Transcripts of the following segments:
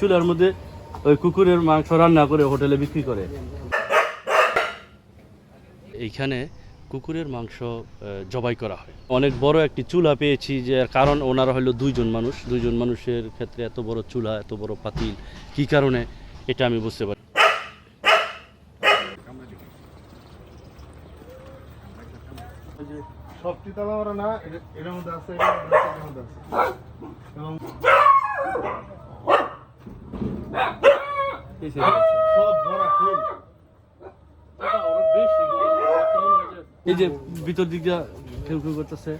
চুলার মধ্যে ওই কুকুরের মাংস রান্না করে হোটেলে বিক্রি করে। এইখানে কুকুরের মাংস জবাই করা হয়। অনেক বড় একটি চুলা পেয়েছি যে কারণ ওনারা হলো দুইজন মানুষ। দুইজন মানুষের ক্ষেত্রে এত বড় চুলা এত বড় পাতিল কি কারণে? এটা আমি বুঝতে পারি। সবটি তালা না এটার মধ্যে আছে এটার সব ফুল এই যে ভিতর করতেছে।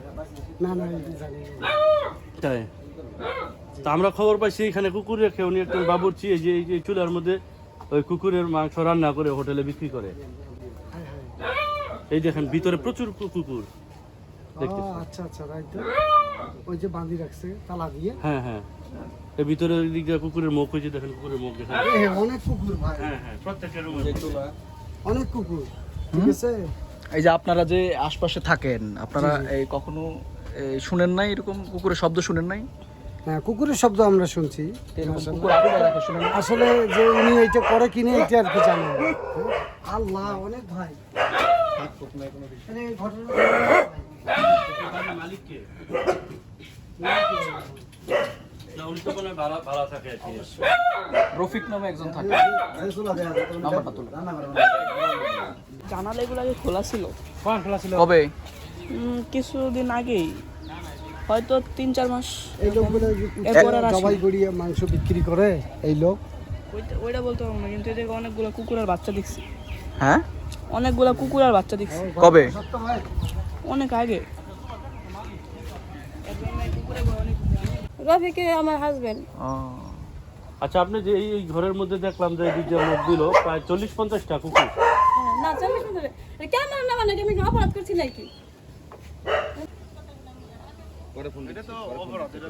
না না এটা জানি না। তাই? তা আমরা খবর পাইছি এখানে কুকুর রেখে উনি একজন বাবুর্চি এই যে এই যে চুলার মধ্যে ওই কুকুরের মাংস রান্না করে হোটেলে বিক্রি করে। এই দেখেন ভিতরে প্রচুর কুকুর ও, দেখতেছি আচ্ছা আচ্ছা রাইট। ওই যে বাঁধি রাখছে তালা দিয়ে। হ্যাঁ হ্যাঁ। এর ভিতরে দিক দিয়ে কুকুরের মুখ হয়েছে দেখেন কুকুরের মুখ দেখেন অনেক কুকুর ভাই। হ্যাঁ হ্যাঁ প্রত্যেকের অনেক কুকুর ঠিক আছে? এই যে আপনারা যে আশপাশে থাকেন আপনারা এই কখনো শুনেন নাই এরকম কুকুরের শব্দ শুনেন নাই? হ্যাঁ কুকুরের শব্দ আমরা শুনছি? আসলে যে উনি এইটা করে কিনে এটা আর কি জানেন? না। আল্লাহ অনেক ভাই। ঘটনা মালিক কে না উনি তো মনে হয় ভাড়া ভাড়া থাকে আর কি। রফিক নামে একজন থাকে। জানালা এগুলো আগে খোলা ছিল। কবে? কিছুদিন আগেই। হয়তো তিন চার মাস এই লোকগুলো যে এরপর আর আসেনি। জবাই করিয়ে মাংস বিক্রি করে এই লোক। ওইটা বলতে পারব না কিন্তু অনেকগুলো কুকুরের বাচ্চা দেখছি। হ্যাঁ? অনেকগুলো কুকুরের বাচ্চা দেখছি। কবে? অনেক আগে। রফিকে আমার হাজবেন্ড আচ্ছা আপনি যে এই ঘরের মধ্যে দেখলাম যে এই যে লোক দিল প্রায় চল্লিশ পঞ্চাশটা কুকুর। না চল্লিশ পঞ্চাশ কেন না মানে আমি অপরাধ করছি নাকি? নাম রাখতাম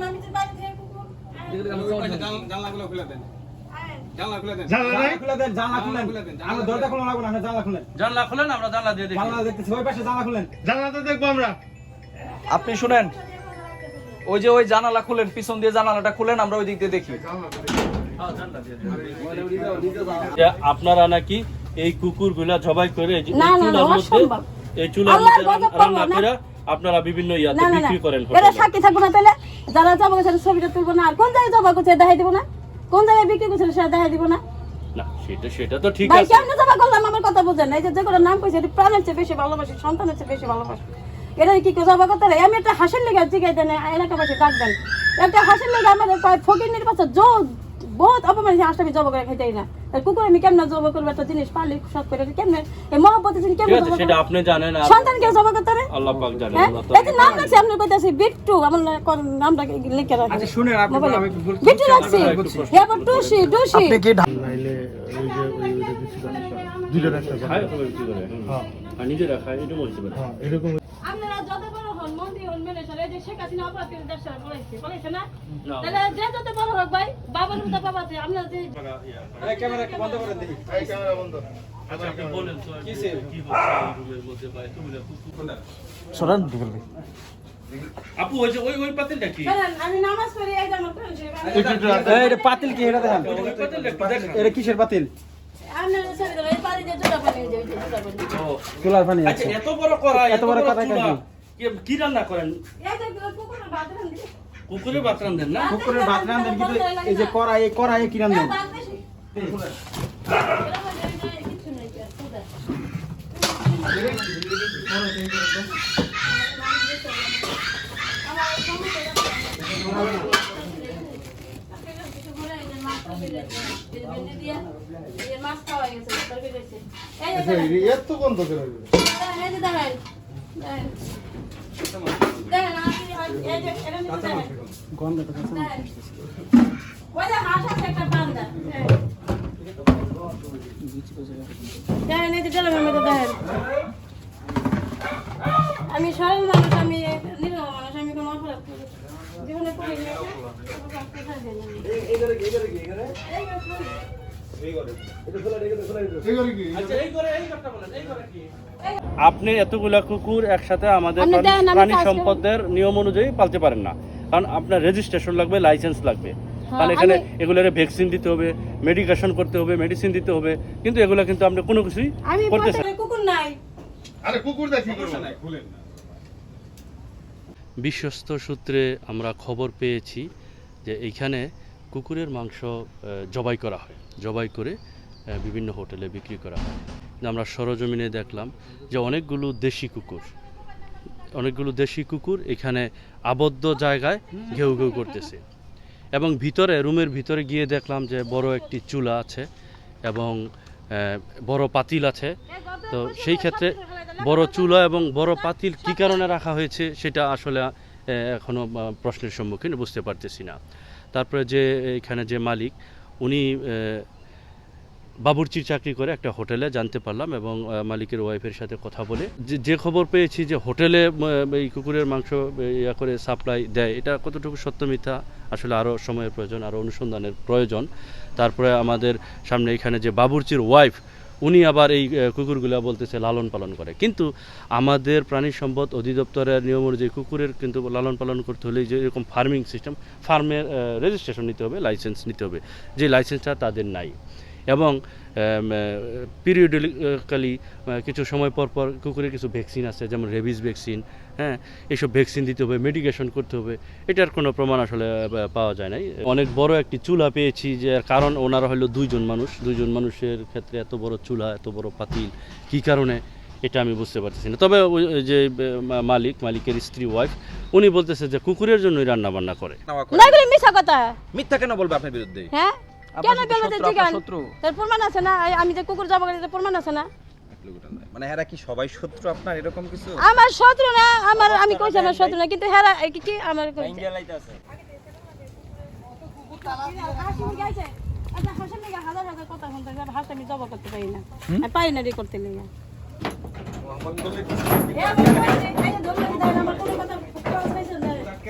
আমি বাড়ি থেকে কুকুর আপনি শুনেন ওই যে ওই জানালা খুলেন পিছন দিয়ে জানালাটা খুলেন আমরা ওই দিক দিয়ে দেখি। আপনারা নাকি এই কুকুরগুলা জবাই করে এই চুলার মধ্যে এই চুলার মধ্যে রান্না করে আপনারা বিভিন্ন ইয়াতে বিক্রি করেন সাক্ষী থাকব না তাহলে? যারা জবা সেটা ছবিটা তুলবো না। আর কোন জায়গায় জবা করছে দেখাই দিব না? কোন জায়গায় বিক্রি করছে সেটা দেখাই দিব না? না সেটা সেটা তো ঠিক ভাই আছে। কেমনে জবা করলাম? আমার কথা বুঝেন এই যে যে করে নাম কইছে এটা প্রাণের চেয়ে বেশি ভালোবাসি সন্তানের চেয়ে বেশি ভালোবাসি। এটা কি করে জবা করতে রে আমি একটা হাসির লেগে জিগাই দেন এলাকাবাসী ডাক দেন। একটা হাসির লেগে আমাদের ফকির নির্বাচন জো বহুত অপমান হাঁসটা আমি জবা করে খাইতেই না। কুকুর আমি কেমনে জবা করব? একটা জিনিস পারলি সব করে কেমনে এই মহব্বতের জিনিস কেমনে সেটা আপনি জানেন আর সন্তানকে জবা করতে রে আল্লাহ পাক জানেন হ্যাঁ? এই যে নাম রাখছি আপনার কইতাছি বিট্টু আমার নামটা লিখে রাখি। আচ্ছা শুনেন আপনি। আমি বিট্টু রাখছি। এরপর টুসি টুসি। আপনি কি নাইলে ওই যে ওই ওইটা দিচ্ছি দুইটা একটা খায় তো বিক্রি করে। হ্যাঁ। বলতে পারে হ্যাঁ এরকম আপনারা যত বড় হন মন্দির হন মেনে চলে যে শেখ হাসিনা অপরাধ করে দেশ পড়াইছে পড়াইছে না? না। তাহলে যে যত বড় হোক ভাই বাবার মতো বাবা আছে আপনারা যে ক্যামেরা বন্ধ আচ্ছা কি আপু ওই যে ওই ওই পাতিলটা কি? আমি নামাজ পড়ি এই আমার এই এটা পাতিল কি এটা দেখেন। এটা কিসের পাতিল? চুলার পানি এত বড় কড়াই এত বড় কড়াই? কি- কি রান্না করেন? এই কুকুরের ভাত রান্ধেন না? কুকুরের ভাত রান্ধেন কিন্তু এই যে কড়াই কড়াই কি রান্ধেন এত বন্ধ করে আমি সরল মানুষ আমি নিরহ মানুষ আমি কোনো অপরাধ করি। জীবনে আপনি এতগুলা কুকুর একসাথে আমাদের প্রাণী-। সম্পদের নিয়ম অনুযায়ী পালতে পারেন না। কারণ আপনার রেজিস্ট্রেশন লাগবে লাইসেন্স লাগবে। কারণ হ্যাঁ, এখানে আমি- এগুলোর ভ্যাকসিন দিতে হবে মেডিকেশন করতে হবে মেডিসিন দিতে হবে। কিন্তু এগুলো কিন্তু আপনি কোনো কিছুই আমি করতেছেন কুকুর নাই। আরে কুকুর দেখি করব খুলেন না। বিশ্বস্ত সূত্রে আমরা খবর পেয়েছি যে এইখানে কুকুরের মাংস জবাই করা হয়। জবাই করে বিভিন্ন হোটেলে বিক্রি করা হয়। আমরা সরজমিনে দেখলাম যে অনেকগুলো দেশি কুকুর অনেকগুলো দেশি কুকুর এখানে আবদ্ধ জায়গায় ঘেউ ঘেউ করতেছে। এবং ভিতরে রুমের ভিতরে গিয়ে দেখলাম যে বড় একটি চুলা আছে এবং বড় পাতিল আছে। তো সেই ক্ষেত্রে বড় চুলা এবং বড় পাতিল কি কারণে রাখা হয়েছে সেটা আসলে আহ, এখনও প্রশ্নের সম্মুখীন বুঝতে পারতেছি না। তারপরে যে এখানে যে মালিক, উনি বাবুর্চির চাকরি করে একটা হোটেলে জানতে পারলাম এবং মালিকের ওয়াইফের সাথে কথা বলে। যে খবর পেয়েছি যে হোটেলে এই কুকুরের মাংস ইয়া করে সাপ্লাই দেয়, এটা কতটুকু সত্য মিথ্যা? আসলে আরও সময়ের প্রয়োজন আরও অনুসন্ধানের প্রয়োজন। তারপরে আমাদের সামনে এখানে যে বাবুর্চির ওয়াইফ উনি আবার এই কুকুরগুলা বলতেছে লালন পালন করে। কিন্তু আমাদের প্রাণী সম্পদ অধিদপ্তরের নিয়ম অনুযায়ী কুকুরের কিন্তু লালন পালন করতে হলে যে এরকম ফার্মিং সিস্টেম ফার্মের রেজিস্ট্রেশন নিতে হবে লাইসেন্স নিতে হবে। যে লাইসেন্সটা তাদের নাই। এবং পিরিয়ডিক্যালি কিছু সময় পর পর কুকুরের কিছু ভ্যাকসিন আছে যেমন রেবিস ভ্যাকসিন হ্যাঁ এইসব ভ্যাকসিন দিতে হবে মেডিকেশন করতে হবে এটার কোনো প্রমাণ আসলে পাওয়া যায় নাই অনেক বড় একটি চুলা পেয়েছি যে কারণ ওনারা হলো দুইজন মানুষ দুইজন মানুষের ক্ষেত্রে এত বড় চুলা এত বড় পাতিল কী কারণে এটা আমি বুঝতে পারতেছি না তবে যে মালিক মালিকের স্ত্রী ওয়াইফ উনি বলতেছে যে কুকুরের জন্যই রান্না বান্না করে মিথ্যা কথা মিথ্যা কেন বলবে আপনার বিরুদ্ধে হ্যাঁ কেন বলতে জিগান? তার প্রমাণ আছে না? আমি যে কুকুর যাব তার প্রমাণ আছে না? মানে এরা কি সবাই শত্রু আপনার এরকম কিছু? আমার শত্রু না আমার আমি কইছি আমার শত্রু না কিন্তু হেরা কি- কি আমার কইছে জবা পারি না রে করতে লেগে আমার কথা